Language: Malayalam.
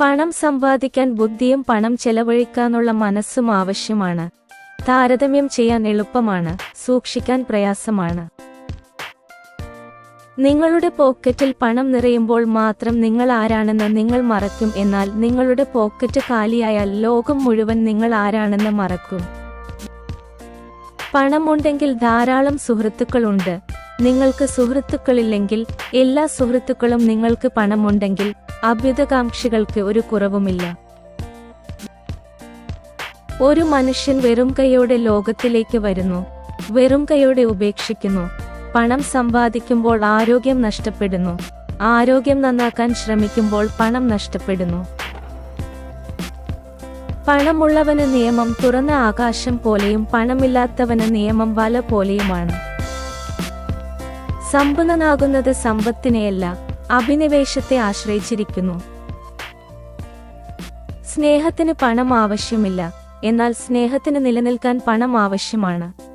പണം സമ്പാദിക്കാൻ ബുദ്ധിയും പണം ചെലവഴിക്കാനുള്ള മനസ്സും ആവശ്യമാണ്. താരതമ്യം ചെയ്യാൻ എളുപ്പമാണ്. സൂക്ഷിക്കാൻ പ്രയാസമാണ്. നിങ്ങളുടെ പോക്കറ്റിൽ പണം നിറയുമ്പോൾ മാത്രം നിങ്ങൾ ആരാണെന്ന് നിങ്ങൾ മറക്കും. എന്നാൽ നിങ്ങളുടെ പോക്കറ്റ് കാലിയായാൽ ലോകം മുഴുവൻ നിങ്ങൾ ആരാണെന്ന് മറക്കും. പണമുണ്ടെങ്കിൽ ധാരാളം സുഹൃത്തുക്കളുണ്ട് നിങ്ങൾക്ക് സുഹൃത്തുക്കളില്ലെങ്കിൽ എല്ലാ സുഹൃത്തുക്കളും നിങ്ങൾക്ക് പണമുണ്ടെങ്കിൽ അഭ്യുതകാംക്ഷികൾക്ക് ഒരു കുറവുമില്ല. ഒരു മനുഷ്യൻ വെറും കൈയോടെ ലോകത്തിലേക്ക് വരുന്നു വെറും കൈയോടെ ഉപേക്ഷിക്കുന്നു പണം സമ്പാദിക്കുമ്പോൾ ആരോഗ്യം നഷ്ടപ്പെടുന്നു ആരോഗ്യം നന്നാക്കാൻ ശ്രമിക്കുമ്പോൾ പണം നഷ്ടപ്പെടുന്നു. പണമുള്ളവന് നിയമം തുറന്ന ആകാശം പോലെയും പണമില്ലാത്തവന് നിയമം വല പോലെയുമാണ്. സമ്പന്നനാകുന്നത് സമ്പത്തിനെയല്ല അഭിനിവേശത്തെ ആശ്രയിച്ചിരിക്കുന്നു. സ്നേഹത്തിന് പണം ആവശ്യമില്ല. എന്നാൽ സ്നേഹത്തിന് നിലനിൽക്കാൻ പണം ആവശ്യമാണ്.